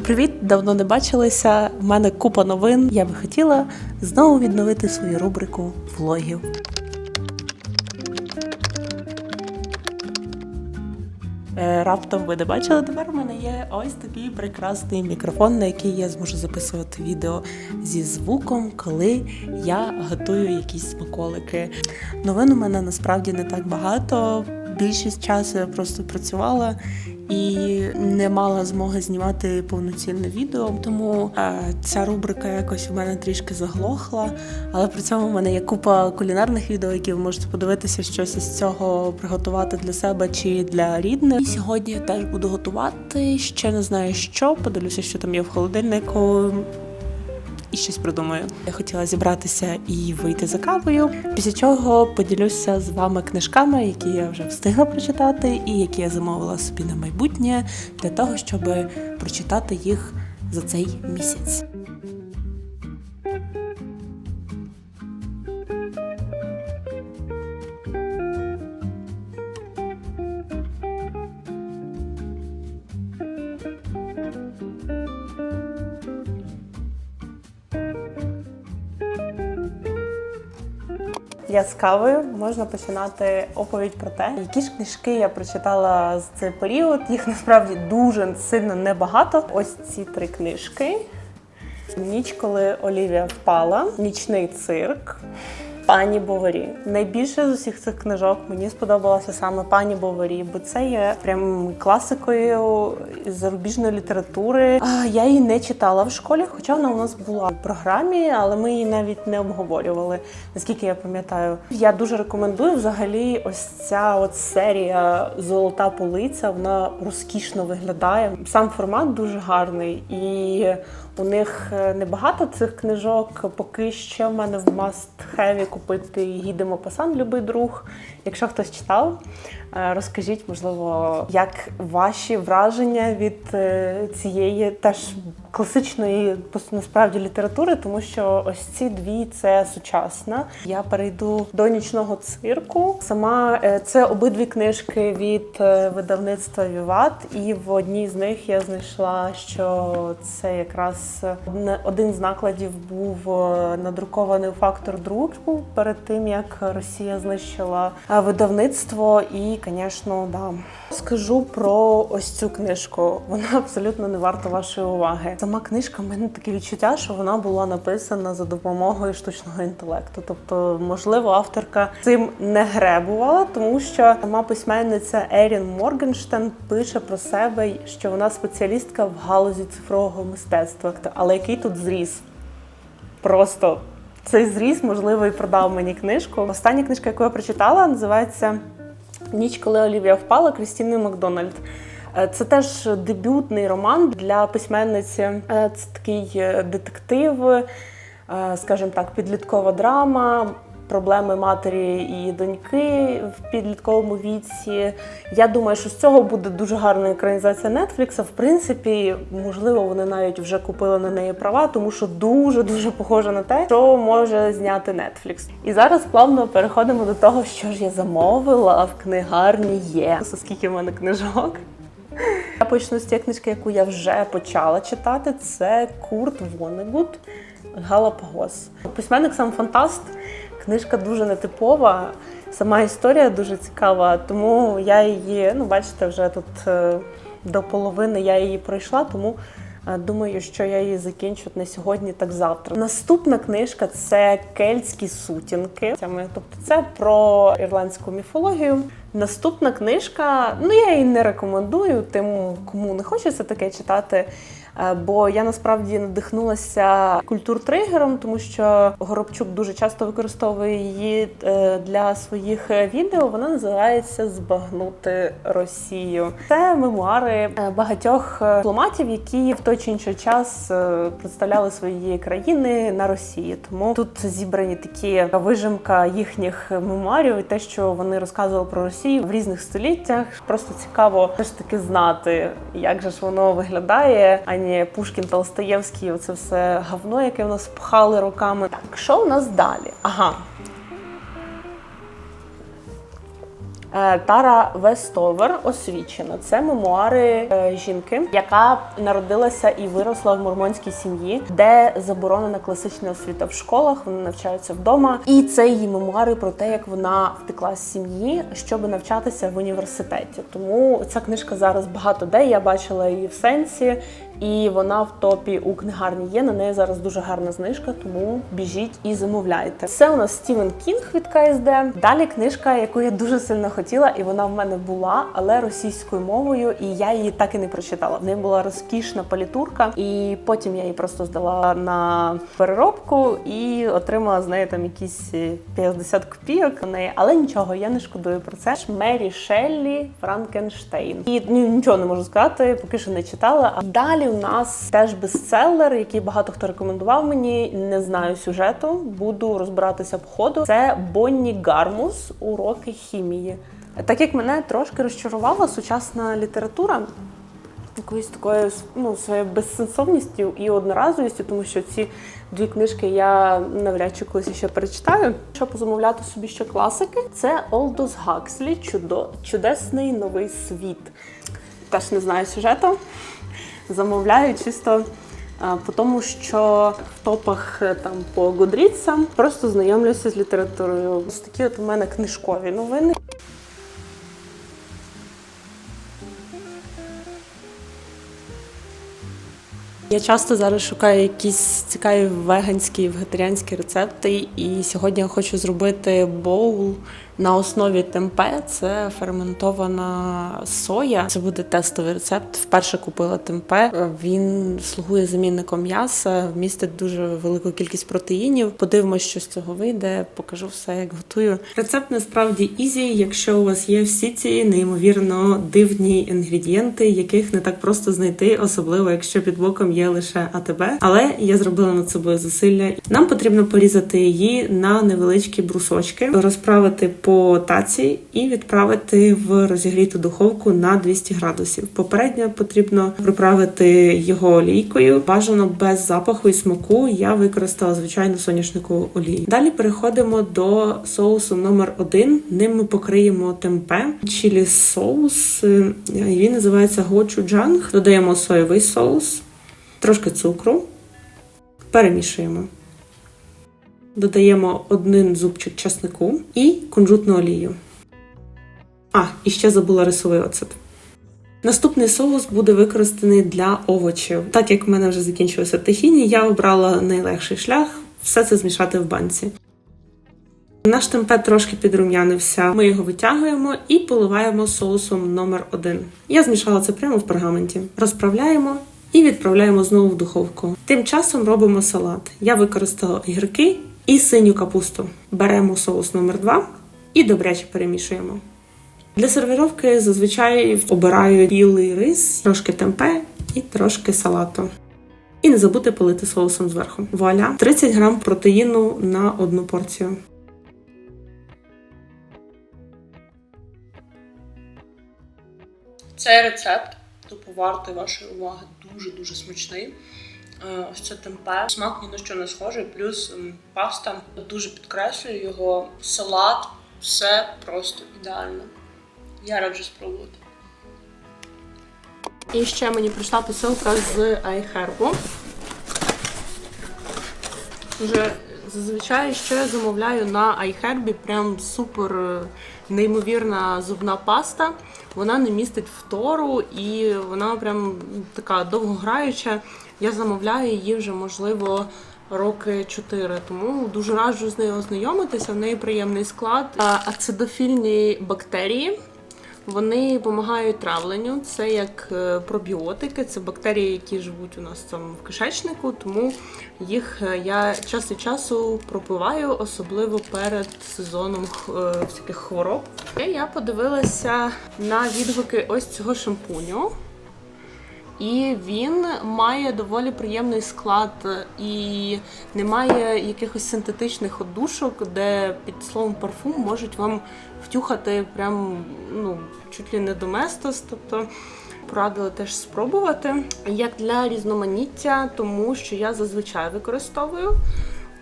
Привіт, давно не бачилися. У мене купа новин. Я би хотіла знову відновити свою рубрику влогів. Е, Раптом ви не бачили, тепер у мене є ось такий прекрасний мікрофон, на який я зможу записувати відео зі звуком, коли я готую якісь смаколики. Новин у мене насправді не так багато. Більшість часу я просто працювала і не мала змоги знімати повноцінне відео. Тому е, ця рубрика якось у мене трішки заглохла. Але при цьому в мене є купа кулінарних відео, які ви можете подивитися щось із цього приготувати для себе чи для рідних. І сьогодні я теж буду готувати. Ще не знаю що. Подивлюся, що там є в холодильнику і щось придумаю. Я хотіла зібратися і вийти за кавою. Після чого поділюся з вами книжками, які я вже встигла прочитати, і які я замовила собі на майбутнє для того, щоб прочитати їх за цей місяць. Я з кавою можна починати оповідь про те, які ж книжки я прочитала з цей період. Їх насправді дуже сильно небагато. Ось ці три книжки. Ніч, коли Олівія впала, нічний цирк. Пані Боварі. Найбільше з усіх цих книжок мені сподобалася саме пані Боварі, бо це є прям класикою зарубіжної літератури. Я її не читала в школі, хоча вона у нас була в програмі, але ми її навіть не обговорювали. Наскільки я пам'ятаю, я дуже рекомендую взагалі ось ця от серія Золота полиця. Вона розкішно виглядає. Сам формат дуже гарний і. У них е, небагато цих книжок. Поки що в мене в must-have купити гіди Мопасан Любий друг. Якщо хтось читав, е, розкажіть, можливо, як ваші враження від е, цієї теж класичної насправді літератури, тому що ось ці дві це сучасна. Я перейду до нічного цирку. Сама е, це обидві книжки від видавництва Віват, і в одній з них я знайшла, що це якраз один з накладів був надрукований у фактор друку перед тим, як Росія знищила е, видавництво. І, звісно, да. Скажу про ось цю книжку. Вона абсолютно не варта вашої уваги. Сама книжка в мене таке відчуття, що вона була написана за допомогою штучного інтелекту. Тобто, можливо, авторка цим не гребувала, тому що сама письменниця Ерін Моргенштен пише про себе, що вона спеціалістка в галузі цифрового мистецтва. Але який тут зріс? Просто цей зріс, можливо, і продав мені книжку. Остання книжка, яку я прочитала, називається Ніч, коли Олівія впала Крістіни Макдональд. Е, Це теж дебютний роман для письменниці. Е, Це такий е, детектив, скажімо так, підліткова драма. Проблеми матері і доньки в підлітковому віці. Я думаю, що з цього буде дуже гарна екранізація Нетфлікса. В принципі, можливо, вони навіть вже купили на неї права, тому що дуже дуже похоже на те, що може зняти Netflix. І зараз плавно переходимо до того, що ж я замовила в книгарні є. Скільки в мене книжок. Я почну з тієї книжки, яку я вже почала читати. Це Курт Вонегут Галапагос. Письменник сам фантаст. Книжка дуже нетипова. Сама історія дуже цікава, тому я її, ну бачите, вже тут е, до половини я її пройшла, тому е, думаю, що я її закінчу не сьогодні, так завтра. Наступна книжка це Кельтські сутінки. Тобто це про ірландську міфологію. Наступна книжка, ну я її не рекомендую тим, кому не хочеться таке читати. Е, Бо я насправді надихнулася культуртригером, тому що Горобчук дуже часто використовує її е, для своїх е, відео. Вона називається Збагнути Росію. Це мемуари багатьох дипломатів, які в той чи інший час представляли свої країни на Росії. Тому тут зібрані такі вижимка їхніх мемуарів і те, що вони розказували про Росію в різних століттях. Просто цікаво все ж таки знати, як же ж воно виглядає, не Пушкін, Толстоєвський, оце все говно, яке в нас пхали роками. Так, що у нас далі? Ага. Е, Тара Вестовер освічена. Це мемуари е, жінки, яка народилася і виросла в мормонській сім'ї, де заборонена класична освіта в школах. Вони навчаються вдома. І це її мемуари про те, як вона втекла з сім'ї, щоб навчатися в університеті. Тому ця книжка зараз багато де. Я бачила її в сенсі. І вона в топі у книгарні є. На неї зараз дуже гарна знижка, тому біжіть і замовляйте. Це у нас Стівен Кінг від КСД. Далі книжка, яку я дуже сильно хотіла, і вона в мене була, але російською мовою, і я її так і не прочитала. В неї була розкішна палітурка, і потім я її просто здала на переробку і отримала з неї там якісь 50 копійок на неї. Але нічого, я не шкодую про це. Мері Шеллі Франкенштейн. І ну, нічого не можу сказати, поки що не читала. А далі у нас теж бестселер, який багато хто рекомендував мені. Не знаю сюжету, буду розбиратися по ходу. Це Бонні Гармус уроки хімії. Так як мене трошки розчарувала сучасна література. Якоюсь такою ну, своєю безсенсовністю і одноразовістю, тому що ці дві книжки я навряд чи колись ще перечитаю. Щоб замовляти собі ще класики, це Олдос Гакслі Чудо Чудесний новий світ. Теж не знаю сюжету. Замовляю чисто по тому, що в топах е, там по Гудріцам просто знайомлюся з літературою. Ось такі от у мене книжкові новини. Я часто зараз шукаю якісь цікаві веганські і вегетаріанські рецепти, і сьогодні я хочу зробити боул на основі темпе. Це ферментована соя. Це буде тестовий рецепт. Вперше купила темпе. Він слугує замінником м'яса, містить дуже велику кількість протеїнів. Подивимось, що з цього вийде. Покажу все, як готую. Рецепт насправді ізі, якщо у вас є всі ці неймовірно дивні інгредієнти, яких не так просто знайти, особливо якщо під боком є лише АТБ. Але я зробила над собою зусилля. Нам потрібно порізати її на невеличкі брусочки, розправити по таці і відправити в розігріту духовку на 200 градусів. Попередньо потрібно приправити його олійкою. Бажано без запаху і смаку. Я використала звичайну соняшникову олію. Далі переходимо до соусу номер один. Ним ми покриємо темпе, чілі соус. е, Він називається гочуджанг. Додаємо соєвий соус, трошки цукру, перемішуємо. Додаємо один зубчик часнику і кунжутну олію. А, і ще забула рисовий оцет. Наступний соус буде використаний для овочів. Так як в мене вже закінчилося тахіні, я обрала найлегший шлях все це змішати в банці. Наш темпе трошки підрум'янився. Ми його витягуємо і поливаємо соусом номер один. Я змішала це прямо в пергаменті. Розправляємо і відправляємо знову в духовку. Тим часом робимо салат. Я використала огірки і синю капусту. Беремо соус номер 2 і добряче перемішуємо. Для сервіровки зазвичай обираю білий рис, трошки темпе і трошки салату. І не забудьте полити соусом зверху. Вуаля! 30 грам протеїну на одну порцію. Цей рецепт тупо вартий вашої уваги дуже-дуже смачний. Е, Ось це темпе. Смак ні на що не схожий, плюс паста дуже підкреслює його. Салат, все просто ідеально. Я раджу спробувати. І ще мені прийшла посилка з iHerb. Вже зазвичай я замовляю на iHerb, прям супер е, неймовірна зубна паста. Вона не містить фтору і вона прям така довгограюча. Я замовляю її вже, можливо, роки 4, тому дуже раджу з нею ознайомитися. В неї приємний склад. Ацидофільні бактерії. Вони допомагають травленню. Це як е, пробіотики, це бактерії, які живуть у нас там в кишечнику, тому їх е, я час від часу пропиваю, особливо перед сезоном е, всяких хвороб. І я подивилася на відгуки ось цього шампуню. І він має доволі приємний склад і немає якихось синтетичних одушок, де під словом парфум можуть вам втюхати прям ну чуть ли не доместос. Тобто порадили теж спробувати. Як для різноманіття, тому що я зазвичай використовую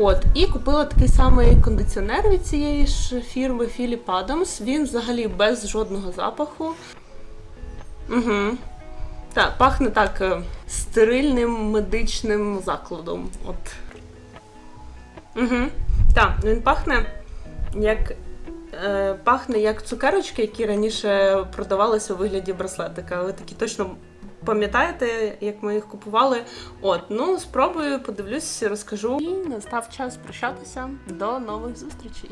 От, і купила такий самий кондиціонер від цієї ж фірми Philip Adams. Він взагалі без жодного запаху. Угу. Так, пахне так е, стерильним медичним закладом. От. Угу. Так, він пахне як. Е, пахне як цукерочки, які раніше продавалися у вигляді браслетика. Ви такі точно пам'ятаєте, як ми їх купували? От, ну спробую, подивлюсь, розкажу. І настав час прощатися. До нових зустрічей.